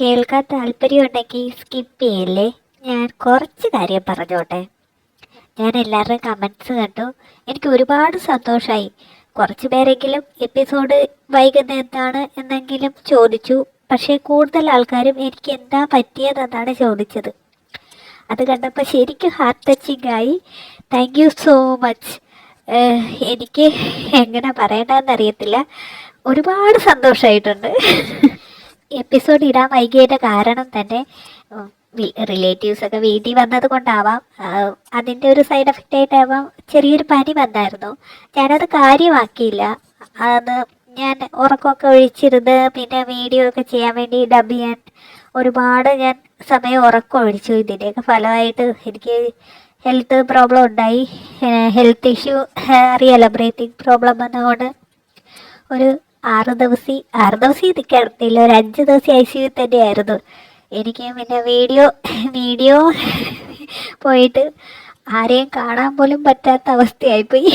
കേൾക്കാൻ താല്പര്യമുണ്ടെങ്കിൽ സ്കിപ്പ് ചെയ്യല്ലേ? ഞാൻ കുറച്ച് കാര്യം പറഞ്ഞോട്ടെ. ഞാൻ എല്ലാവരുടെയും കമൻസ് കണ്ടു. എനിക്ക് ഒരുപാട് സന്തോഷമായി കുറച്ച് പേരെങ്കിലും എപ്പിസോഡ് വൈകുന്നത് എന്താണ് എന്നെങ്കിലും ചോദിച്ചു. പക്ഷേ കൂടുതൽ ആൾക്കാരും എനിക്ക് എന്താ പറ്റിയതെന്നാണ് ചോദിച്ചത്. അത് കണ്ടപ്പോൾ ശരിക്കും ഹാർട്ട് ടച്ചിങ് ആയി. താങ്ക് യു സോ മച്ച് എനിക്ക് എങ്ങനെ പറയണമെന്നറിയത്തില്ല ഒരുപാട് സന്തോഷമായിട്ടുണ്ട് എപ്പിസോഡ് ഇടാൻ വൈകിയതിന്റെ കാരണം തന്നെ റിലേറ്റീവ്സ് ഒക്കെ വീട്ടിൽ വന്നത് കൊണ്ടാവാം അതിന്റെ ഒരു സൈഡ് എഫക്റ്റ് ആയിട്ടാവാം ചെറിയൊരു പനി വന്നായിരുന്നു. ഞാനത് കാര്യമാക്കിയില്ല. അത് ഞാൻ ഉറക്കമൊക്കെ ഒഴിച്ചിരുന്ന് പിന്നെ വീഡിയോ ഒക്കെ ചെയ്യാൻ വേണ്ടി ഡബ് ചെയ്യാൻ ഒരുപാട് ഞാൻ സമയം ഉറക്കം ഒഴിച്ചു. ഇതിന്റെയൊക്കെ ഫലമായിട്ട് എനിക്ക് ഹെൽത്ത് പ്രോബ്ലം ഉണ്ടായി. ഹെൽത്ത് ഇഷ്യൂ അറിയാലോ ബ്രീത്തിങ് പ്രോബ്ലം വന്നതുകൊണ്ട് ഒരു ആറ് ദിവസം ആറ് ദിവസം നിൽക്കില്ല ഒരു അഞ്ച് ദിവസം ഐ സി യു തന്നെയായിരുന്നു. എനിക്ക് പിന്നെ വീഡിയോ വീഡിയോ പോയിട്ട് ആരെയും കാണാൻ പോലും പറ്റാത്ത അവസ്ഥയായിപ്പോയി.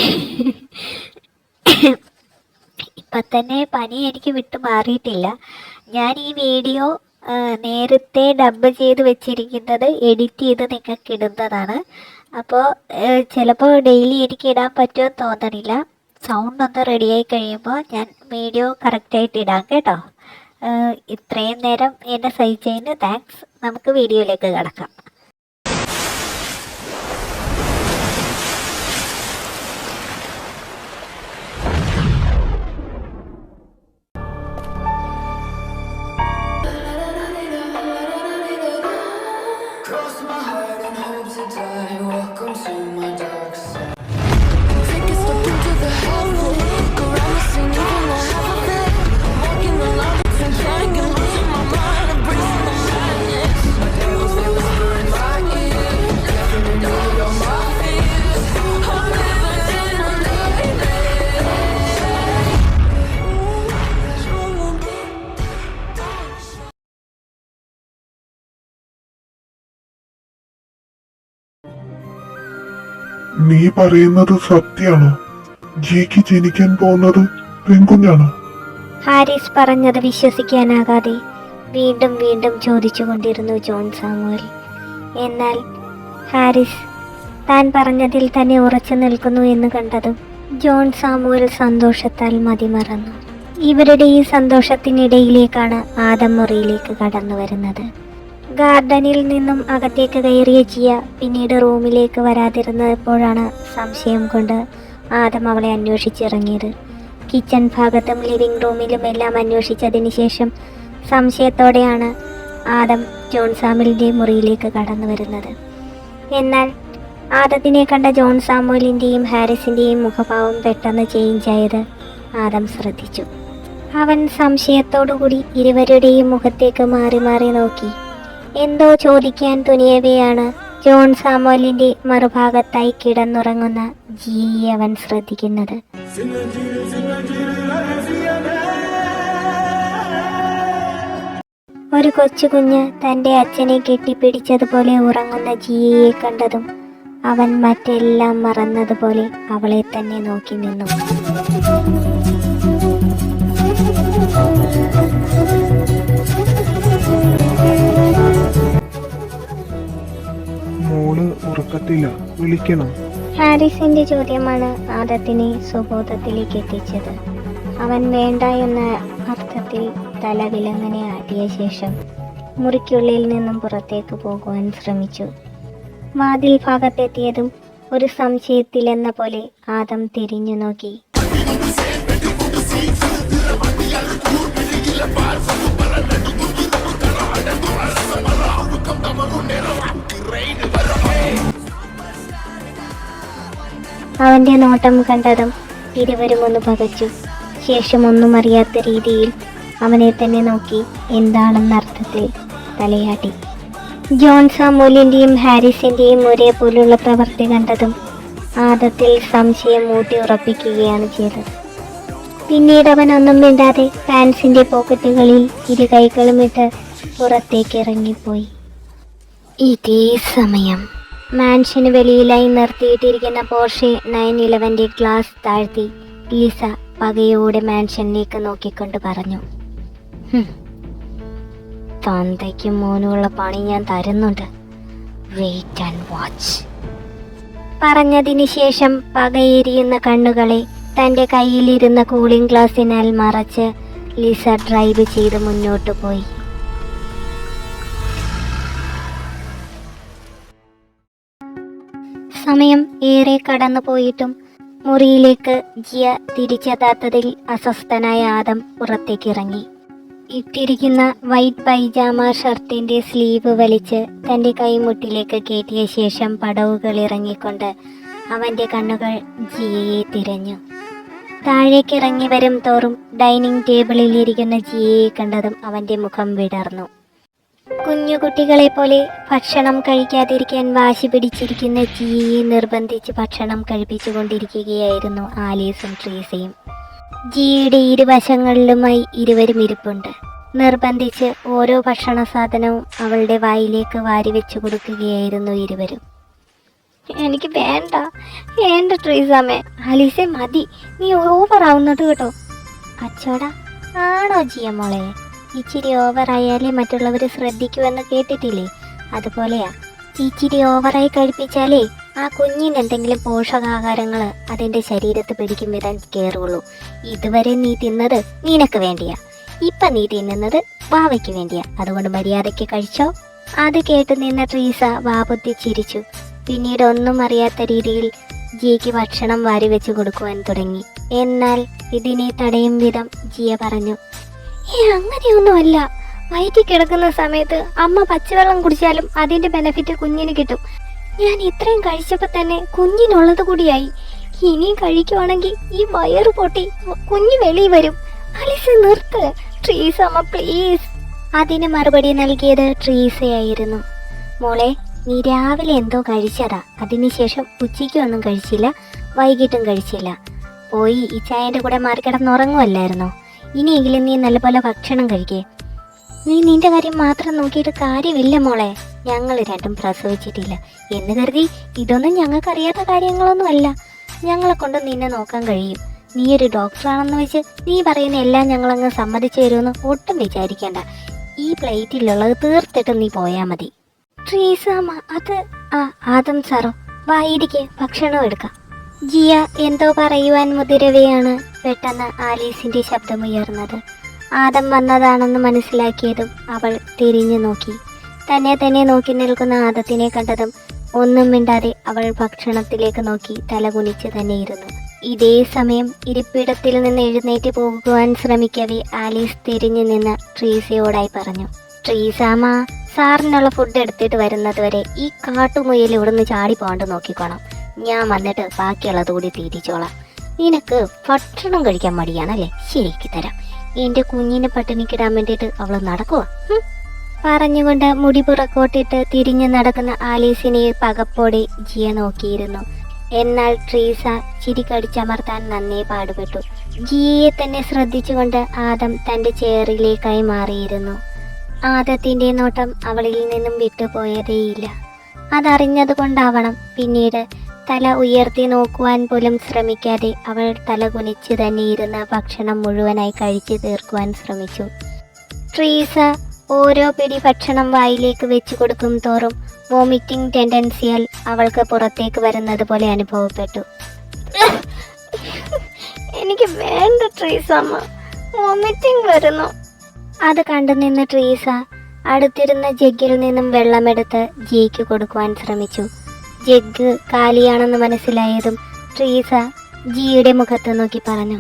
ഇപ്പം തന്നെ പനി എനിക്ക് വിട്ടു മാറിയിട്ടില്ല. ഞാൻ ഈ വീഡിയോ നേരത്തെ ഡബ് ചെയ്ത് വെച്ചിരിക്കുന്നത് എഡിറ്റ് ചെയ്ത് നിങ്ങൾക്ക് ഇടുന്നതാണ്. അപ്പോൾ ചിലപ്പോൾ ഡെയിലി എനിക്ക് ഇടാൻ പറ്റുമെന്ന് തോന്നണില്ല. സൗണ്ട് ഒന്ന് റെഡിയായി കഴിയുമ്പോൾ ഞാൻ വീഡിയോ കറക്റ്റായിട്ട് ഇടാം കേട്ടോ. ഇത്രയും നേരം എന്നെ സഹിച്ചതിന് താങ്ക്സ് നമുക്ക് വീഡിയോയിലേക്ക് കിടക്കാം. നീ പറയുന്നത് സത്യാണോ ജിക്ക് ജനിക്കാൻ പോകുന്നത് പെൺകുഞ്ഞാണോ? ഹാരിസ് പറഞ്ഞത് വിശ്വസിക്കാനാകാതെ വീണ്ടും വീണ്ടും ചോദിച്ചുകൊണ്ടിരുന്നു ജോൺ സാമുവൽ. എന്നാൽ ഹാരിസ് താൻ പറഞ്ഞതിൽ തന്നെ ഉറച്ചു നിൽക്കുന്നു എന്ന് കണ്ടതും ജോൺ സാമുവൽ സന്തോഷത്താൽ മതിമറന്നു. ഇവരുടെ ഈ സന്തോഷത്തിനിടയിലേക്കാണ് ആദം മുറിയിലേക്ക് കടന്നു വരുന്നത് ഗാർഡനിൽ നിന്നും അകത്തേക്ക് കയറിയ ജിയ പിന്നീട് റൂമിലേക്ക് വരാതിരുന്നപ്പോഴാണ് സംശയം കൊണ്ട് ആദം അവളെ അന്വേഷിച്ചിറങ്ങിയത്. കിച്ചൺ ഭാഗത്തും ലിവിംഗ് റൂമിലും എല്ലാം അന്വേഷിച്ചതിന് ശേഷം സംശയത്തോടെയാണ് ആദം ജോൺ സാമുലിന്റെ മുറിയിലേക്ക് കടന്നു വരുന്നത്. എന്നാൽ ആദത്തിനെ കണ്ട ജോൺ സാമുലിന്റെയും ഹാരിസിന്റെയും മുഖഭാവം പെട്ടെന്ന് ചേഞ്ചായത് ആദം ശ്രദ്ധിച്ചു. അവൻ സംശയത്തോടുകൂടി ഇരുവരുടെയും മുഖത്തേക്ക് മാറി മാറി നോക്കി. എന്തോ ചോദിക്കാൻ തുനിയവെയാണ്. ജോൺ സാമോലിന്റെ മറുഭാഗത്തായി കിടന്നുറങ്ങുന്ന ജിയെ അവൻ ശ്രദ്ധിക്കുന്നത്. ഒരു കൊച്ചുകുഞ്ഞ് തന്റെ അച്ഛനെ കെട്ടിപ്പിടിച്ചതുപോലെ ഉറങ്ങുന്ന ജിയയെ കണ്ടതും അവൻ മറ്റെല്ലാം മറന്നതുപോലെ അവളെ തന്നെ നോക്കി നിന്നു. മോൾ ഉറക്കത്തില്ല. വിളിക്കണം. ഹാരിസിന്റെ ചോദ്യമാണ് ആദത്തിനെ സുബോധത്തിലേക്ക് എത്തിച്ചത്. അവൻ വേണ്ട എന്ന അർത്ഥത്തിൽ തല വിലങ്ങനെ ആട്ടിയ ശേഷം മുറിക്കുള്ളിൽ നിന്നും പുറത്തേക്ക് പോകുവാൻ ശ്രമിച്ചു. വാതിൽ ഭാഗത്തെത്തിയതും ഒരു സംശയത്തിലെന്ന പോലെ ആദം തിരിഞ്ഞു നോക്കി അവന്റെ നോട്ടം കണ്ടതും ഇരുവരും ഒന്ന് പകച്ചു. ശേഷം ഒന്നും അറിയാത്ത രീതിയിൽ അവനെ തന്നെ നോക്കി എന്താണെന്ന അർത്ഥത്തിൽ തലയാട്ടി. ജോൺ സാമൂലിന്റെയും ഹാരിസിന്റെയും ഒരേപോലുള്ള പ്രവൃത്തി കണ്ടതും ആദത്തിൽ സംശയം ഊട്ടി ഉറപ്പിക്കുകയാണ് ചെയ്തത്. പിന്നീട് അവൻ ഒന്നും മിണ്ടാതെ പാൻസിന്റെ പോക്കറ്റുകളിൽ ഇരു കൈകളും ഇട്ട് പുറത്തേക്ക് ഇറങ്ങിപ്പോയി. ഇതേ സമയം മാൻഷന് വെളിയിലായി നിർത്തിയിട്ടിരിക്കുന്ന പോർഷെ നയൻ ഇലവന്റെ ഗ്ലാസ് താഴ്ത്തി ലീസ പകയോടെ മാൻഷനിലേക്ക് നോക്കിക്കൊണ്ട് പറഞ്ഞു "ഹും, തന്തയ്ക്കും മോനുമുള്ള പണി ഞാൻ തരുന്നുണ്ട്. വെയിറ്റ് ആൻഡ് വാച്ച് പറഞ്ഞതിന് ശേഷം പകയെരിയുന്ന കണ്ണുകളെ തന്റെ കയ്യിലിരുന്ന കൂളിംഗ് ഗ്ലാസിനാൽ മറച്ച് ലിസ ഡ്രൈവ് ചെയ്ത് മുന്നോട്ട് പോയി. സമയം ഏറെ കടന്നുപോയിട്ടും മുറിയിലേക്ക് ജിയ തിരിച്ചെത്താത്തതിൽ അസ്വസ്ഥനായ ആദം പുറത്തേക്ക് ഇറങ്ങി ഇട്ടിരിക്കുന്ന വൈറ്റ് പൈജാമ ഷർട്ടിന്റെ സ്ലീവ് വലിച്ച് തന്റെ കൈമുട്ടിലേക്ക് കയറ്റിയ ശേഷം പടവുകൾ ഇറങ്ങിക്കൊണ്ട് അവന്റെ കണ്ണുകൾ ജിയയെ തിരഞ്ഞു. താഴേക്കിറങ്ങി വരും തോറും ഡൈനിങ് ടേബിളിൽ ഇരിക്കുന്ന ജിയയെ കണ്ടതും അവന്റെ മുഖം വിടർന്നു. കുഞ്ഞുകുട്ടികളെ പോലെ ഭക്ഷണം കഴിക്കാതിരിക്കാൻ വാശി പിടിച്ചിരിക്കുന്ന ജിയെ നിർബന്ധിച്ച് ഭക്ഷണം കഴിപ്പിച്ചുകൊണ്ടിരിക്കുകയായിരുന്നു ആലീസും ട്രീസയും. ജിയുടെ ഇരുവശങ്ങളിലുമായി ഇരുവരും ഇരിപ്പുണ്ട്. നിർബന്ധിച്ച് ഓരോ ഭക്ഷണ സാധനവും അവളുടെ വായിലേക്ക് വാരി വെച്ചു കൊടുക്കുകയായിരുന്നു ഇരുവരും. എനിക്ക് വേണ്ട വേണ്ട ട്രീസാമേ ആലീസെ മതി. നീ ഓവർ ആവുന്നത് കേട്ടോ. അച്ചോടാ ആണോ ജിയ മോളെ? ഇച്ചിരി ഓവറായാലേ മറ്റുള്ളവർ ശ്രദ്ധിക്കുമെന്ന് കേട്ടിട്ടില്ലേ? അതുപോലെയാ. ഇച്ചിരി ഓവറായി കഴിപ്പിച്ചാലേ ആ കുഞ്ഞിന് എന്തെങ്കിലും പോഷകാഹാരങ്ങൾ അതിന്റെ ശരീരത്ത് പിടിക്കും വിധം കയറുള്ളൂ ഇതുവരെ നീ തിന്നത് നിനക്ക് വേണ്ടിയാ. ഇപ്പൊ നീ തിന്നുന്നത് വാവയ്ക്ക് വേണ്ടിയാ. അതുകൊണ്ട് മര്യാദയ്ക്ക് കഴിച്ചോ? അത് കേട്ട് നിന്ന ട്രീസ വാപുത്തി ചിരിച്ചു. പിന്നീട് ഒന്നും അറിയാത്ത രീതിയിൽ ജിയയ്ക്ക് ഭക്ഷണം വാരി വെച്ച് കൊടുക്കുവാൻ തുടങ്ങി. എന്നാൽ ഇതിനെ തടയും വിധം ജിയ പറഞ്ഞു ഏ അങ്ങനെയൊന്നുമല്ല. വയറ്റിൽ കിടക്കുന്ന സമയത്ത് അമ്മ പച്ചവെള്ളം കുടിച്ചാലും അതിന്റെ ബെനഫിറ്റ് കുഞ്ഞിന് കിട്ടും. ഞാൻ ഇത്രയും കഴിച്ചപ്പോൾ തന്നെ കുഞ്ഞിനുള്ളത് കൂടിയായി. ഇനിയും കഴിക്കുവാണെങ്കിൽ ഈ വയറ് പൊട്ടി കുഞ്ഞു വെളിയിൽ വരും. അലിസ് നിർത്ത്. ട്രീസ് അമ്മ പ്ലീസ്. അതിന് മറുപടി നൽകിയത് ട്രീസയായിരുന്നു. മോളെ നീ രാവിലെ എന്തോ കഴിച്ചതാ. അതിനുശേഷം ഉച്ചയ്ക്കും ഒന്നും കഴിച്ചില്ല വൈകിട്ടും കഴിച്ചില്ല. പോയി ഈ ചായന്റെ കൂടെ മാറിക്കിടന്നുറങ്ങുമല്ലായിരുന്നോ ഇനിയെങ്കിലും നീ നല്ലപോലെ ഭക്ഷണം കഴിക്കേ. നീ നിന്റെ കാര്യം മാത്രം നോക്കിയിട്ട് കാര്യമില്ല മോളെ. ഞങ്ങൾ രണ്ടും പ്രസവിച്ചിട്ടില്ല. എന്ന് കരുതി ഇതൊന്നും ഞങ്ങൾക്കറിയാത്ത കാര്യങ്ങളൊന്നുമല്ല. ഞങ്ങളെ കൊണ്ട് നിന്നെ നോക്കാൻ കഴിയും. നീ ഒരു ഡോക്ടറാണെന്ന് വെച്ച് നീ പറയുന്ന എല്ലാം ഞങ്ങളങ്ങ് സമ്മതിച്ചു തരുമെന്ന് ഒട്ടും വിചാരിക്കേണ്ട. ഈ പ്ലേറ്റിലുള്ളത് തീർത്തിട്ട് നീ പോയാൽ മതി. ട്രീസാമ അത് ആ ആദം സാറോ വായിരിക്കെ ഭക്ഷണം എടുക്കാം. ജിയ എന്തോ പറയുവാൻ മുതിരവെയാണ്. പെട്ടെന്ന് ആലീസിന്റെ ശബ്ദമുയർന്നത്. ആദം വന്നതാണെന്ന് മനസ്സിലാക്കിയതും അവൾ തിരിഞ്ഞു നോക്കി. തന്നെ തന്നെ നോക്കി നിൽക്കുന്ന ആദത്തിനെ കണ്ടതും ഒന്നും മിണ്ടാതെ അവൾ ഭക്ഷണത്തിലേക്ക് നോക്കി തലകുനിച്ച് തന്നെ ഇരുന്നു ഇതേ സമയം ഇരിപ്പിടത്തിൽ നിന്ന് എഴുന്നേറ്റ് പോകുവാൻ ശ്രമിക്കവേ ആലീസ് തിരിഞ്ഞു നിന്ന് ട്രീസയോടായി പറഞ്ഞു. ട്രീസാമ സാറിനുള്ള ഫുഡ് എടുത്തിട്ട് വരുന്നത് വരെ ഈ കാട്ടുമുയൽ ഇവിടുന്ന് ചാടി പോകാണ്ട് നോക്കിക്കോണം. ഞാൻ വന്നിട്ട് ബാക്കിയുള്ളത് കൂടി തീറ്റിച്ചോളാം. നിനക്ക് ഭക്ഷണം കഴിക്കാൻ മടിയാണല്ലേ? ശരിക്ക് തരാം. എന്റെ കുഞ്ഞിനെ പട്ടിണിക്കിടാൻ വേണ്ടിട്ട് അവൾ നടക്കുക പറഞ്ഞുകൊണ്ട് മുടി പുറക്കോട്ടിട്ട് തിരിഞ്ഞു നടക്കുന്ന ആലീസിനെ പകപ്പോടെ ജിയ നോക്കിയിരുന്നു. എന്നാൽ ട്രീസ ചിരി കടിച്ചമർത്താൻ നന്നേ പാടുപെട്ടു. ജിയയെ തന്നെ ശ്രദ്ധിച്ചുകൊണ്ട് ആദം തന്റെ ചെയറിലേക്കായി മാറിയിരുന്നു. ആദത്തിന്റെ നോട്ടം അവളിൽ നിന്നും വിട്ടുപോയതേയില്ല. അതറിഞ്ഞതുകൊണ്ടാവണം പിന്നീട് തല ഉയർത്തി നോക്കുവാൻ പോലും ശ്രമിക്കാതെ അവൾ തല കുനിച്ച് തന്നെ ഇരുന്ന് ഭക്ഷണം മുഴുവനായി കഴിച്ചു തീർക്കുവാൻ ശ്രമിച്ചു. ട്രീസ ഓരോ പിടി ഭക്ഷണം വായിലേക്ക് വെച്ചു കൊടുക്കും തോറും വോമിറ്റിംഗ് ടെൻഡൻസിയാൽ അവൾക്ക് പുറത്തേക്ക് വരുന്നത് പോലെ അനുഭവപ്പെട്ടു. എനിക്ക് വേണ്ട ട്രീസമ്മ വോമിറ്റിംഗ് വരുന്നു. അത് കണ്ടു നിന്ന് ട്രീസ അടുത്തിരുന്ന ജഗ്ഗിൽ നിന്നും വെള്ളമെടുത്ത് ജിയ്ക്ക് കൊടുക്കുവാൻ ശ്രമിച്ചു. ജഗ് കാലിയാണെന്ന് മനസ്സിലായതും ട്രീസ ജിയുടെ മുഖത്ത് നോക്കി പറഞ്ഞു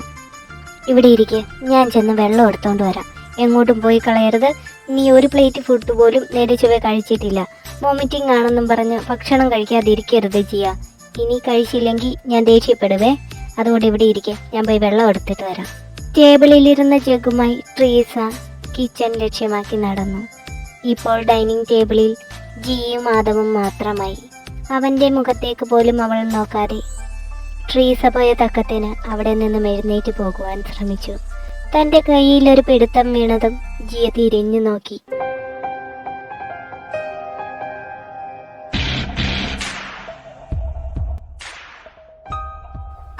ഇവിടെ ഇരിക്കെ ഞാൻ ചെന്ന് വെള്ളം എടുത്തോണ്ട് വരാം. എങ്ങോട്ടും പോയി കളയരുത്. നീ ഒരു പ്ലേറ്റ് ഫുഡ് പോലും നേരെ ചുവ കഴിച്ചിട്ടില്ല. വോമിറ്റിംഗ് ആണെന്നും പറഞ്ഞ് ഭക്ഷണം കഴിക്കാതിരിക്കരുത് ജിയ. ഇനി കഴിച്ചില്ലെങ്കിൽ ഞാൻ ദേഷ്യപ്പെടുവേ. അതുകൊണ്ട് ഇവിടെ ഇരിക്കെ ഞാൻ പോയി വെള്ളം എടുത്തിട്ട് വരാം. ടേബിളിലിരുന്ന ജഗുമായി ട്രീസ കിച്ചൺ ലക്ഷ്യമാക്കി നടന്നു. ഇപ്പോൾ ഡൈനിങ് ടേബിളിൽ ജിയും മാധവും മാത്രമായി. അവന്റെ മുഖത്തേക്ക് പോലും അവൾ നോക്കാതെ ട്രീസ പോയ തക്കത്തിന് അവിടെ നിന്നും എഴുന്നേറ്റ് പോകുവാൻ ശ്രമിച്ചു. തന്റെ കയ്യിൽ ഒരു പിടുത്തം വീണതും ജിയ തിരിഞ്ഞു നോക്കി.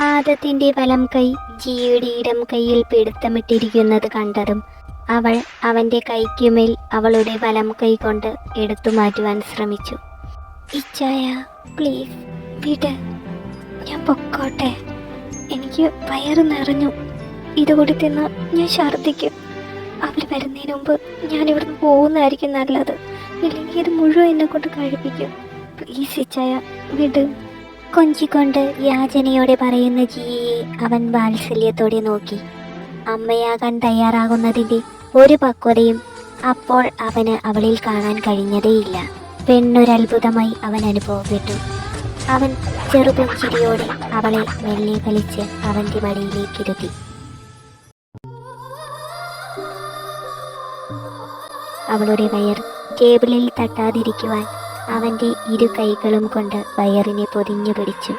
ആദത്തിന്റെ വലം കൈ ജിയുടെ ഇടം കൈയിൽ പിടുത്തമിട്ടിരിക്കുന്നത് കണ്ടതും അവൾ അവന്റെ കൈക്കുമേൽ അവളുടെ വലം കൈ കൊണ്ട് എടുത്തു മാറ്റുവാൻ ശ്രമിച്ചു. ഇച്ചായ പ്ലീസ് വിട്. ഞാൻ പൊക്കോട്ടെ. എനിക്ക് വയറ് നിറഞ്ഞു. ഇതുകൂടി തിന്ന് ഞാൻ ഛർദ്ദിക്കും. അവർ വരുന്നതിന് മുമ്പ് ഞാൻ ഇവിടുന്ന് പോകുന്നതായിരിക്കും നല്ലത്. ഇല്ലെങ്കിൽ ഇത് മുഴുവൻ എന്നെ കൊണ്ട് കഴിപ്പിക്കും. പ്ലീസ് ഇച്ചായ വിട്. കൊഞ്ചിക്കൊണ്ട് യാചനയോടെ പറയുന്ന ജിയെ അവൻ വാത്സല്യത്തോടെ നോക്കി. അമ്മയാകാൻ തയ്യാറാകുന്നതിന്റെ ഒരു പക്വതയും അപ്പോൾ അവന് അവളിൽ കാണാൻ കഴിഞ്ഞതേയില്ല. പെണ്ണൊരത്ഭുതമായി അവൻ അനുഭവപ്പെട്ടു. അവൻ ചെറുപുഞ്ചിരിയോടെ അവളെ മെല്ലെ കളിച്ച് അവന്റെ മടിയിലേക്കിരുത്തി. അവളുടെ വയർ ടേബിളിൽ തട്ടാതിരിക്കുവാൻ അവന്റെ ഇരു കൈകളും കൊണ്ട് വയറിനെ പൊതിഞ്ഞു പിടിച്ചു.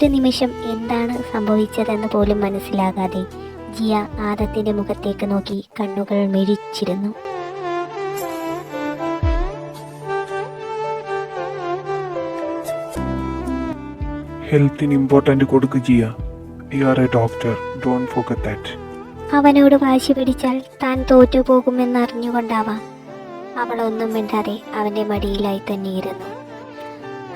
ഒരു നിമിഷം എന്താണ് സംഭവിച്ചതെന്ന് പോലും മനസ്സിലാകാതെ ജിയ ആദത്തിന്റെ മുഖത്തേക്ക് നോക്കി കണ്ണുകൾ മിഴിച്ചിരുന്നു. ഹെൽത്തിന് ഇമ്പോർട്ടന്റ് കൊടുക്കുക Jiya. You are a doctor don't forget that അവനോട് വാശി പിടിച്ചാൽ താൻ തോറ്റുപോകുമെന്നറിഞ്ഞുകൊണ്ടാവാം. അവളൊന്നും മിണ്ടാതെ അവന്റെ മടിയിലായി തന്നെ ഇരുന്നു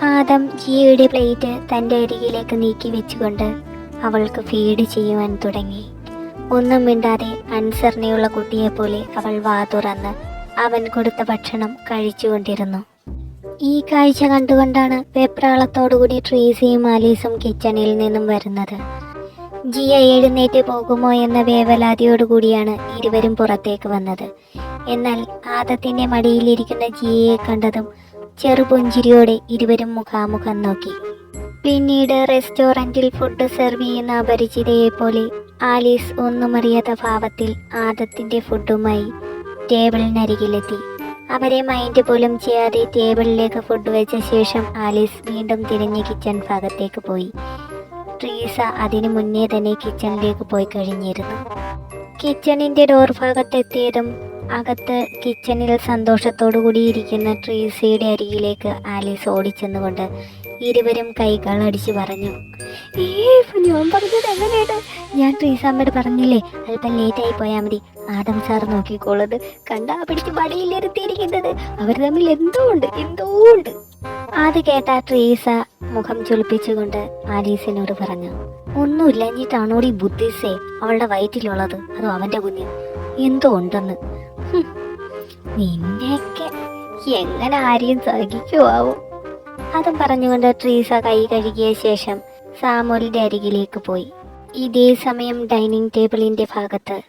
ആദം ജിയയുടെ പ്ലേറ്റ് തന്റെ അരികിലേക്ക് നീക്കി വെച്ചുകൊണ്ട് അവൾക്ക് ഫീഡ് ചെയ്യുവാൻ തുടങ്ങി. ഒന്നും മിണ്ടാതെ അൻസറിനെയുള്ള കുട്ടിയെപ്പോലെ അവൾ വാ തുറന്ന് അവൻ കൊടുത്ത ഭക്ഷണം കഴിച്ചുകൊണ്ടിരുന്നു. ഈ കാഴ്ച കണ്ടുകൊണ്ടാണ് വെപ്രാളത്തോടുകൂടി ട്രീസിയും ആലീസും കിച്ചണിൽ നിന്നും വരുന്നത്. ജിയ എഴുന്നേറ്റ് പോകുമോ എന്ന വേവലാതിയോടുകൂടിയാണ് ഇരുവരും പുറത്തേക്ക് വന്നത്. എന്നാൽ ആദത്തിന്റെ മടിയിലിരിക്കുന്ന ജിയയെ കണ്ടതും ചെറുപുഞ്ചിരിയോടെ ഇരുവരും മുഖാമുഖം നോക്കി. പിന്നീട് റെസ്റ്റോറന്റിൽ ഫുഡ് സെർവ് ചെയ്യുന്ന അപരിചിതയെ പോലെ ആലീസ് ഒന്നുമറിയാത്ത ഭാവത്തിൽ ആദത്തിന്റെ ഫുഡുമായി ടേബിളിനരികിലെത്തി. അവരെ മൈൻഡ് പോലും ചെയ്യാതെ ടേബിളിലേക്ക് ഫുഡ് വെച്ച ശേഷം ആലീസ് വീണ്ടും തിരിഞ്ഞ് കിച്ചൺ ഭാഗത്തേക്ക് പോയി. ട്രീസ അതിനു മുന്നേ തന്നെ കിച്ചണിലേക്ക് പോയി കഴിഞ്ഞിരുന്നു. കിച്ചണിന്റെ ഡോർ ഭാഗത്തെത്തിയതും അകത്ത് കിച്ചണിൽ സന്തോഷത്തോടു കൂടി ഇരിക്കുന്ന ട്രീസയുടെ അരികിലേക്ക് ആലീസ് ഓടിച്ചെന്നുകൊണ്ട് ഇരുവരും കൈകൾ അടിച്ചു പറഞ്ഞു ഞാൻ പറഞ്ഞത് എങ്ങനെയാണ്? ഞാൻ ട്രീസാമ്മയോട് പറഞ്ഞില്ലേ അല്പം ലേറ്റായി പോയാൽ മതി. ആദം സാർ നോക്കിക്കോളത് കണ്ടാ പിടിച്ച് മടിയിലിരുത്തിയിരിക്കുന്നത് അവർ തമ്മിൽ എന്തോ ഉണ്ട് എന്തോ ഉണ്ട്. അത് കേട്ട ട്രീസ മുഖം ചൊലിപ്പിച്ചുകൊണ്ട് ആലീസിനോട് പറഞ്ഞു ഒന്നുമില്ലഞ്ഞിട്ടാണോടി ബുദ്ധിസേ അവളുടെ വയറ്റിലുള്ളത്? അതോ അവന്റെ കുഞ്ഞ്? എന്തോ ഉണ്ടെന്ന്. നിന്നെയൊക്കെ എങ്ങനെ ആരെയും സഹിക്കുവാവും? അതും പറഞ്ഞുകൊണ്ട് ട്രീസ കൈ കഴുകിയ ശേഷം സാമുലിന്റെ അരികിലേക്ക് പോയി. ഇതേ സമയം ഡൈനിങ് ടേബിളിന്റെ ഭാഗത്ത്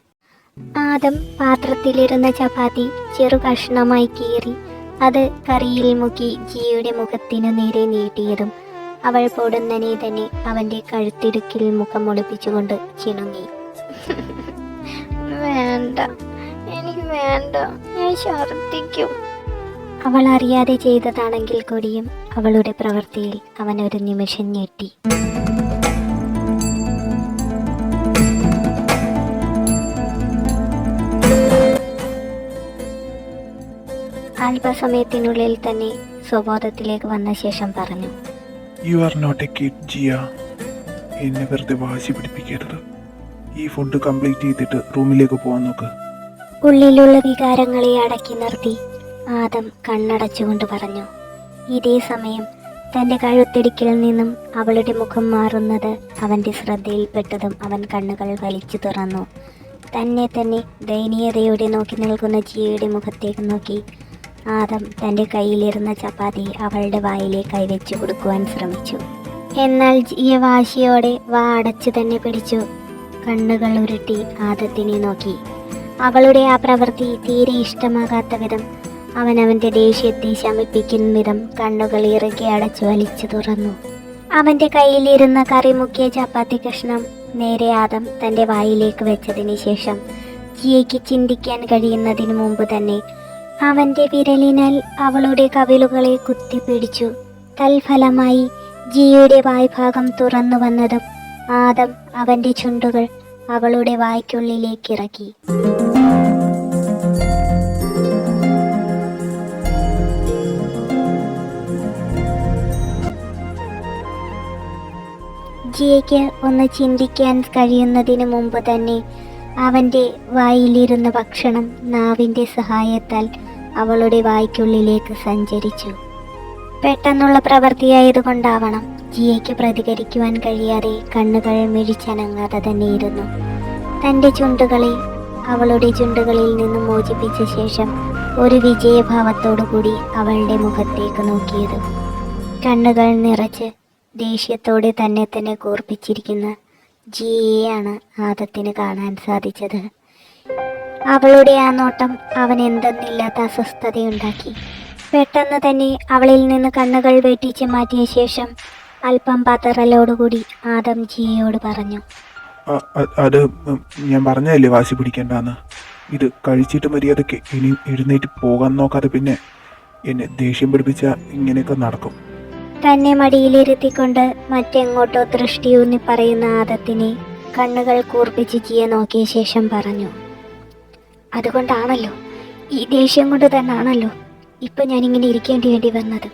ആദം പാത്രത്തിലിരുന്ന ചപ്പാത്തി ചെറു കഷ്ണമായി കീറി അത് കറിയിൽ മുക്കി ജിയുടെ മുഖത്തിനു നേരെ നീട്ടിയതും അവൾ പൊടുന്നനെ തന്നെ അവന്റെ കഴുത്തിടുക്കിൽ മുഖം ഒളിപ്പിച്ചുകൊണ്ട് ചിണുങ്ങി. വേണ്ട. വേണ്ട. ഞാൻ ഛർദ്ദിക്കും. അവൾ അറിയാതെ ചെയ്തതാണെങ്കിൽ കൂടിയും അവളുടെ പ്രവൃത്തിയിൽ അവൻ ഒരു നിമിഷം ഞെട്ടി. അല്പസമയത്തിനുള്ളിൽ തന്നെ സ്വബോധത്തിലേക്ക് വന്ന ശേഷം പറഞ്ഞു. You are not a kid Jiya എന്നെ വെറുതെ വാശി പിടിപ്പിക്കരുത്. ഈ ഫുഡ് കംപ്ലീറ്റ് ചെയ്തിട്ട് റൂമിലേക്ക് പോകാൻ നോക്ക്. ഉള്ളിലുള്ള വികാരങ്ങളെ അടക്കി നിർത്തി ആദം കണ്ണടച്ചുകൊണ്ട് പറഞ്ഞു ഇതേ സമയം തന്റെ കഴുത്തിടിക്കിൽ നിന്നും അവളുടെ മുഖം മാറുന്നത് അവന്റെ ശ്രദ്ധയിൽപ്പെട്ടതും അവൻ കണ്ണുകൾ വലിച്ചു തുറന്നു. തന്നെ തന്നെ ദയനീയതയോടെ നോക്കി നിൽക്കുന്ന ജിയയുടെ മുഖത്തേക്ക് നോക്കി. ആദം തന്റെ കയ്യിലിരുന്ന ചപ്പാത്തി അവളുടെ വായിലേക്ക് കൈവച്ചു കൊടുക്കുവാൻ ശ്രമിച്ചു. എന്നാൽ ജിയ വാശിയോടെ വാ അടച്ചു തന്നെ പിടിച്ചു. കണ്ണുകൾ ഉരുട്ടി ആദത്തിനെ നോക്കി. അവളുടെ ആ പ്രവൃത്തി തീരെ ഇഷ്ടമാകാത്ത വിധം അവൻ അവന്റെ ദേഷ്യത്തെ ശമിപ്പിക്കുന്ന വിധം കണ്ണുകൾ ഇറുകി അടച്ചു വലിച്ചു തുറന്നു. അവന്റെ കയ്യിലിരുന്ന കറി മുക്കിയ ചപ്പാത്തി കഷ്ണം നേരെ ആദം തന്റെ വായിലേക്ക് വെച്ചതിന് ശേഷം ജിയയ്ക്ക് ചിന്തിക്കാൻ കഴിയുന്നതിന് മുമ്പ് തന്നെ അവന്റെ വിരലിനാൽ അവളുടെ കവിളുകളെ കുത്തിപ്പിടിച്ചു തൽഫലമായി ജിയയുടെ വായ്ഭാഗം തുറന്നു വന്നതും ആദം അവന്റെ ചുണ്ടുകൾ അവളുടെ വായ്ക്കുള്ളിലേക്ക് ഇറക്കി. ജിയയ്ക്ക് ഒന്ന് ചിന്തിക്കാൻ കഴിയുന്നതിന് മുമ്പ് തന്നെ അവന്റെ വായിലിരുന്ന ഭക്ഷണം നാവിന്റെ സഹായത്താൽ അവളുടെ വായ്ക്കുള്ളിലേക്ക് സഞ്ചരിച്ചു. പെട്ടെന്നുള്ള പ്രവൃത്തിയായതുകൊണ്ടാവണം ജിയയ്ക്ക് പ്രതികരിക്കുവാൻ കഴിയാതെ കണ്ണുകൾ മിഴിച്ചനങ്ങാതെ തന്നെയിരുന്നു തന്റെ ചുണ്ടുകളെ അവളുടെ ചുണ്ടുകളിൽ നിന്നും മോചിപ്പിച്ച ശേഷം ഒരു വിജയഭാവത്തോടുകൂടി അവളുടെ മുഖത്തേക്ക് നോക്കിയത്. കണ്ണുകൾ നിറച്ച് ദേഷ്യത്തോടെ തന്നെ തന്നെ കൂർപ്പിച്ചിരിക്കുന്ന ജിയെയാണ് ആദത്തിന് കാണാൻ സാധിച്ചത്. അവളുടെ ആ നോട്ടം അവൻ എന്തെന്നില്ലാത്ത അസ്വസ്ഥതയുണ്ടാക്കി. പെട്ടെന്ന് തന്നെ അവളിൽ നിന്ന് കണ്ണുകൾ വെട്ടിച്ച് മാറ്റിയ ശേഷം അല്പം പതറലോടുകൂടി ആദം ജിയോട് പറഞ്ഞു. അത് ഞാൻ പറഞ്ഞതല്ലേ വാശി പിടിക്കേണ്ടെന്ന് ഇത് കഴിച്ചിട്ട് മര്യാദയ്ക്ക് ഇനി എഴുന്നേറ്റ് പോകാൻ നോക്കാതെ പിന്നെ എന്നെ ദേഷ്യം പിടിപ്പിച്ച ഇങ്ങനെയൊക്കെ നടക്കും. തന്നെ മടിയിലിരുത്തിക്കൊണ്ട് മറ്റെങ്ങോട്ടോ ദൃഷ്ടി ഊന്നി പറയുന്ന ആദത്തിനെ കണ്ണുകൾ കൂർപ്പിച്ച് ജിയ നോക്കിയ ശേഷം പറഞ്ഞു. അതുകൊണ്ടാണല്ലോ ഈ ദേഷ്യം കൊണ്ട് തന്നെയാണല്ലോ ഇപ്പൊ ഞാനിങ്ങനെ ഇരിക്കേണ്ടി വേണ്ടി വന്നത്.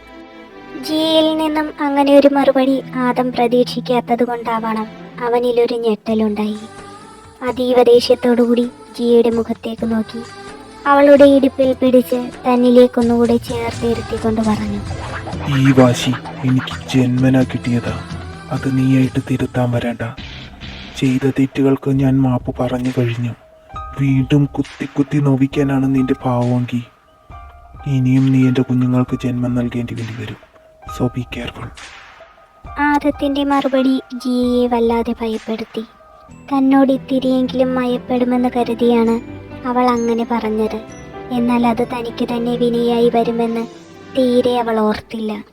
ജിയിൽ നിന്നും അങ്ങനെ ഒരു മറുപടി ആദം പ്രതീക്ഷിക്കാത്തത് കൊണ്ടാവണം അവനിലൊരു ഞെട്ടലുണ്ടായി. അതീവ ദേഷ്യത്തോടുകൂടി ജിയുടെ മുഖത്തേക്ക് നോക്കി. അവളുടെ ഇടുപ്പിൽ പിടിച്ച് തന്നിലേക്കൊന്നുകൂടെ ചേർത്തിരുത്തിക്കൊണ്ട് പറഞ്ഞു. ഈ വാശി എനിക്ക് ജന്മനാ കിട്ടിയതാ. അത് നീയായിട്ട് തിരുത്താൻ വരണ്ട. ചെയ്ത തെറ്റുകൾക്ക് ഞാൻ മാപ്പ് പറഞ്ഞു കഴിഞ്ഞു. വീണ്ടും കുത്തി കുത്തി നോവിക്കാനാണ് നിന്റെ ഭാവമെങ്കിൽ ഇനിയും നീ എന്റെ കുഞ്ഞുങ്ങൾക്ക് ജന്മം നൽകേണ്ടി വേണ്ടി വരും. സോ ബി കെയർഫുൾ ആദത്തിന്റെ മറുപടി ജിയെ വല്ലാതെ ഭയപ്പെടുത്തി. തന്നോട് ഇത്തിരിയെങ്കിലും മയപ്പെടുമെന്ന് കരുതിയാണ് അവൾ അങ്ങനെ പറഞ്ഞത്. എന്നാൽ അത് തനിക്ക് തന്നെ വിനയായി വരുമെന്ന് തീരെ അവൾ ഓർത്തില്ല.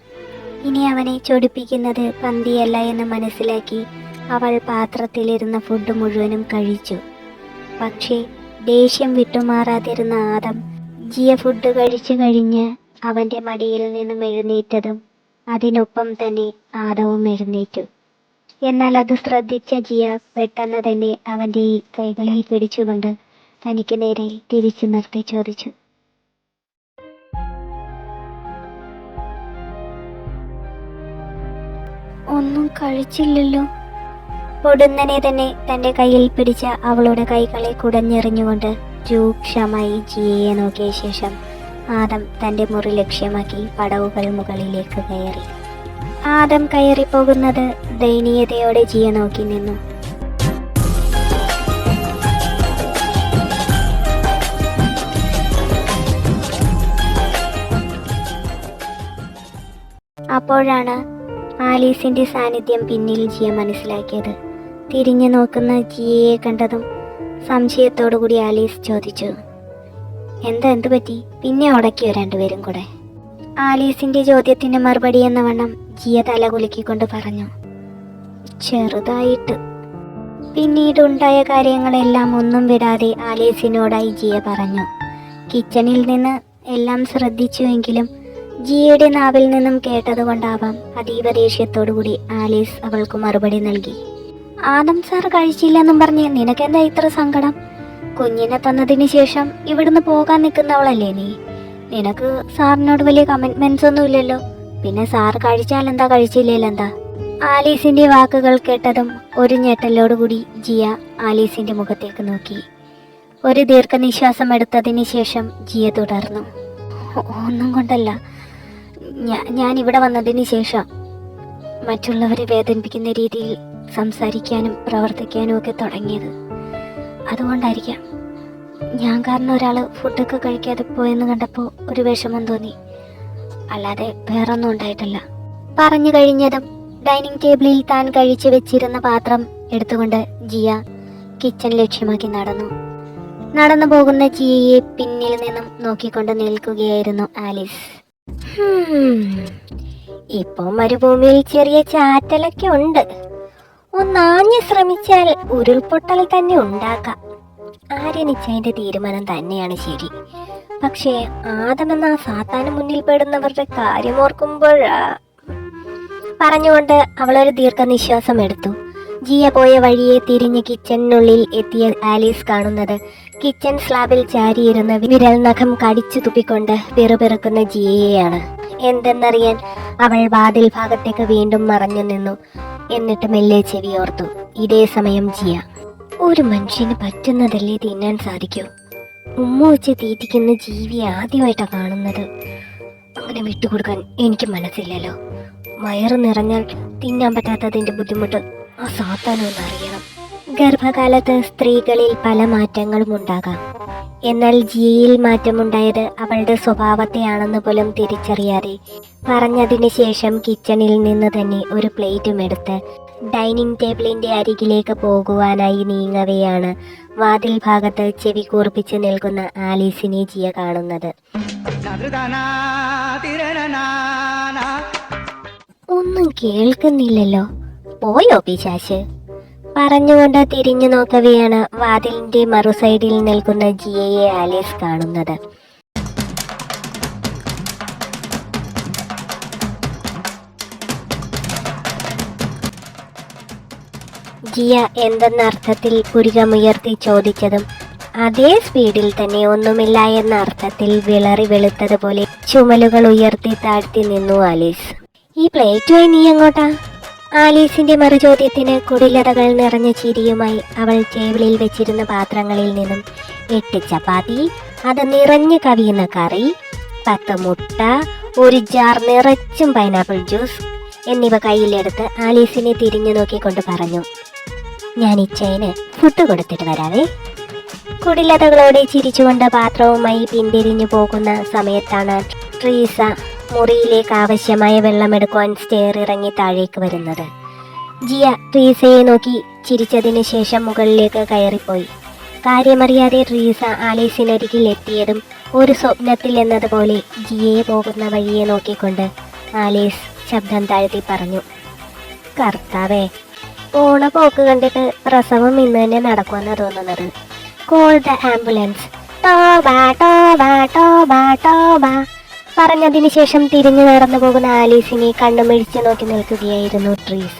ഇനി അവനെ ചൊടിപ്പിക്കുന്നത് പന്തിയല്ല എന്ന് മനസ്സിലാക്കി അവൾ പാത്രത്തിലിരുന്ന ഫുഡ് മുഴുവനും കഴിച്ചു. പക്ഷേ ദേഷ്യം വിട്ടുമാറാതിരുന്ന ആദം ജിയ ഫുഡ് കഴിച്ചു കഴിഞ്ഞ് അവന്റെ മടിയിൽ നിന്നും എഴുന്നേറ്റതും അതിനൊപ്പം തന്നെ ആദവും എഴുന്നേറ്റു. എന്നാൽ അത് ശ്രദ്ധിച്ച ജിയ പെട്ടെന്ന് തന്നെ അവന്റെ കൈകളിൽ പിടിച്ചുകൊണ്ട് തനിക്ക് നേരെ തിരിച്ചു നിർത്തി ചോദിച്ചു. ഒന്നും കഴിച്ചില്ലല്ലോ. പൊടുന്നനെ തന്നെ തന്റെ കയ്യിൽ പിടിച്ച അവളുടെ കൈകളെ കുടഞ്ഞെറിഞ്ഞുകൊണ്ട് രൂക്ഷമായി ജിയയെ നോക്കിയ ശേഷം ആദം തന്റെ മുറി ലക്ഷ്യമാക്കി പടവുകൾ മുകളിലേക്ക് കയറി. ആദം കയറിപ്പോകുന്നത് ദയനീയതയോടെ ജിയ നോക്കി നിന്നു. അപ്പോഴാണ് ആലീസിന്റെ സാന്നിധ്യം പിന്നിൽ ജിയ മനസ്സിലാക്കിയത്. തിരിഞ്ഞു നോക്കുന്ന ജിയയെ കണ്ടതും സംശയത്തോടുകൂടി ആലീസ് ചോദിച്ചു. എന്താ എന്തു പറ്റി? പിന്നെ ഉടക്കിയോ രണ്ടുപേരും കൂടെ? ആലീസിന്റെ ചോദ്യത്തിന് മറുപടി എന്ന വണ്ണം ജിയ തല കുലുക്കിക്കൊണ്ട് പറഞ്ഞു. ചെറുതായിട്ട്. പിന്നീട് ഉണ്ടായ കാര്യങ്ങളെല്ലാം ഒന്നും വിടാതെ ആലീസിനോടായി ജിയ പറഞ്ഞു. കിച്ചണിൽ നിന്ന് എല്ലാം ശ്രദ്ധിച്ചുവെങ്കിലും ജിയയുടെ നാവിൽ നിന്നും കേട്ടതുകൊണ്ടാവാം അതീവ ദേഷ്യത്തോടുകൂടി ആലീസ് അവൾക്ക് മറുപടി നൽകി. ആദം സാർ കഴിച്ചില്ലെന്നും പറഞ്ഞ് നിനക്കെന്താ ഇത്ര സങ്കടം? കുഞ്ഞിനെ തന്നതിന് ശേഷം ഇവിടുന്ന് പോകാൻ നിൽക്കുന്നവളല്ലേ നീ? നിനക്ക് സാറിനോട് വലിയ കമ്മിറ്റ്മെന്റ്സ് ഒന്നും ഇല്ലല്ലോ. പിന്നെ സാർ കഴിച്ചാൽ എന്താ കഴിച്ചില്ലേലെന്താ ആലീസിന്റെ വാക്കുകൾ കേട്ടതും ഒരു ഞെട്ടലോടുകൂടി ജിയ ആലീസിന്റെ മുഖത്തേക്ക് നോക്കി. ഒരു ദീർഘനിശ്വാസം എടുത്തതിന് ശേഷം ജിയ തുടർന്നു. ഒന്നും കൊണ്ടല്ല. ഞാൻ ഇവിടെ വന്നതിന് ശേഷം മറ്റുള്ളവരെ വേദനിപ്പിക്കുന്ന രീതിയിൽ സംസാരിക്കാനും പ്രവർത്തിക്കാനും ഒക്കെ തുടങ്ങിയത്. അതുകൊണ്ടായിരിക്കാം. ഞാൻ കാരണം ഒരാൾ ഫുഡൊക്കെ കഴിക്കാതെ പോയെന്ന് കണ്ടപ്പോൾ ഒരു വിഷമം തോന്നി. അല്ലാതെ വേറൊന്നും ഉണ്ടായിട്ടില്ല. പറഞ്ഞു കഴിഞ്ഞതും ഡൈനിങ് ടേബിളിൽ താൻ കഴിച്ചു വെച്ചിരുന്ന പാത്രം എടുത്തുകൊണ്ട് ജിയ കിച്ചൺ ലക്ഷ്യമാക്കി നടന്നു. നടന്നു പോകുന്ന ജിയയെ പിന്നിൽ നിന്നും നോക്കിക്കൊണ്ട് നിൽക്കുകയായിരുന്നു ആലിസ്. ഇപ്പോ മരുഭൂമിയിൽ ചെറിയ ചാറ്റലൊക്കെ ഉണ്ട്. ഒന്നാഞ്ഞു ശ്രമിച്ചാൽ ഉരുൾപൊട്ടൽ തന്നെ ഉണ്ടാക്കാം. ആര്യനിച്ചതിന്റെ തീരുമാനം തന്നെയാണ് ശരി. പക്ഷേ ആദമെന്ന സാത്താന് മുന്നിൽ പെടുന്നവരുടെ കാര്യം ഓർക്കുമ്പോഴാ പറഞ്ഞുകൊണ്ട് അവളൊരു ദീർഘനിശ്വാസം എടുത്തു. ജിയ പോയ വഴിയെ തിരിഞ്ഞ് കിച്ചണിനുള്ളിൽ എത്തിയ ആലീസ് കാണുന്നത് കിച്ചൺ സ്ലാബിൽ ചാരിയിരുന്ന വിരൽ നഖം കടിച്ചു തുപ്പിക്കൊണ്ട് പിറുപിറുക്കുന്ന ജിയയെയാണ്. എന്തെന്നറിയാൻ അവൾ വാതിൽ ഭാഗത്തേക്ക് വീണ്ടും മറഞ്ഞു നിന്നു. എന്നിട്ട് മെല്ലെ ചെവിയോർത്തു ഇതേ സമയം ജിയ ഒരു മനുഷ്യന് പറ്റുന്നതല്ലേ തിന്നാൻ സാധിക്കൂ? ഉമ്മ വെച്ച് തീറ്റിക്കുന്ന ജീവിയെ ആദ്യമായിട്ടാണ് കാണുന്നത്. അങ്ങനെ വിട്ടുകൊടുക്കാൻ എനിക്ക് മനസ്സില്ലല്ലോ. വയറ് നിറഞ്ഞാൽ തിന്നാൻ പറ്റാത്തതിന്റെ ബുദ്ധിമുട്ട് ആ സാത്താനൊന്നറിയണം ഗർഭകാലത്ത് സ്ത്രീകളിൽ പല മാറ്റങ്ങളും ഉണ്ടാകാം. എന്നാൽ ജിയയിൽ മാറ്റമുണ്ടായത് അവളുടെ സ്വഭാവത്തെയാണെന്ന് പോലും തിരിച്ചറിയാതെ. പറഞ്ഞതിന് ശേഷം കിച്ചണിൽ നിന്ന് തന്നെ ഒരു പ്ലേറ്റും എടുത്ത് ഡൈനിങ് ടേബിളിന്റെ അരികിലേക്ക് പോകുവാനായി നീങ്ങവെയാണ് വാതിൽ ഭാഗത്ത് ചെവി കൂർപ്പിച്ച് നിൽക്കുന്ന ആലീസിനെ ജിയ കാണുന്നത്. ഒന്നും കേൾക്കുന്നില്ലല്ലോ. പോയോ പിശാശ് പറഞ്ഞുകൊണ്ട് തിരിഞ്ഞു നോക്കവെയാണ് വാതിലിന്റെ മറുസൈഡിൽ നിൽക്കുന്ന ജിയയെ ആലീസ് കാണുന്നത്. ജിയ എന്തെന്ന അർത്ഥത്തിൽ പുരികമുയർത്തി ചോദിച്ചതും അതേ സ്പീഡിൽ തന്നെ ഒന്നുമില്ല എന്ന അർത്ഥത്തിൽ വിളറി വെളുത്തതുപോലെ ചുമലുകൾ ഉയർത്തി താഴ്ത്തി നിന്നു ആലീസ്. ഈ പ്ലേറ്റുമായി നീ എങ്ങോട്ടാ? ആലീസിന്റെ മറുചോദ്യത്തിന് കുടിലതകൾ നിറഞ്ഞ ചിരിയുമായി അവൾ ടേബിളിൽ വെച്ചിരുന്ന പാത്രങ്ങളിൽ നിന്നും എട്ട് ചപ്പാത്തി അത് നിറഞ്ഞു കവിയുന്ന കറി പത്ത് മുട്ട ഒരു ജാർ നിറച്ചും പൈനാപ്പിൾ ജ്യൂസ് എന്നിവ കയ്യിലെടുത്ത് ആലീസിനെ തിരിഞ്ഞു നോക്കിക്കൊണ്ട് പറഞ്ഞു ഞാൻ ഇച്ചയിന് ഫുഡ് കൊടുത്തിട്ട് വരാവേ. കുടിലതകളോടെ ചിരിച്ചുകൊണ്ട് പാത്രവുമായി പിന്തിരിഞ്ഞു പോകുന്ന സമയത്താണ് ട്രീസ മുറിയിലേക്ക് ആവശ്യമായ വെള്ളമെടുക്കുവാൻ സ്റ്റെയർ ഇറങ്ങി താഴേക്ക് വരുന്നത്. ജിയ ട്രീസയെ നോക്കി ചിരിച്ചതിന് ശേഷം മുകളിലേക്ക് കയറിപ്പോയി. കാര്യമറിയാതെ ട്രീസ ആലീസിനരികിൽ എത്തിയതും ഒരു സ്വപ്നത്തിൽ എന്നതുപോലെ ജിയയെ പോകുന്ന വഴിയെ നോക്കിക്കൊണ്ട് ആലീസ് ശബ്ദം താഴ്ത്തി പറഞ്ഞു കർത്താവേ പോണ പോക്ക് കണ്ടിട്ട് പ്രസവം ഇന്ന് തന്നെ നടക്കുമെന്ന് തോന്നുന്നത്. കോൾ ദ ആംബുലൻസ് ടോബ ടോബ ടോബ ടോബ. പറഞ്ഞതിന് ശേഷം തിരിഞ്ഞു നടന്നു പോകുന്ന ആലീസിനെ കണ്ണുമിഴിച്ചു നോക്കി നിൽക്കുകയായിരുന്നു ട്രീസ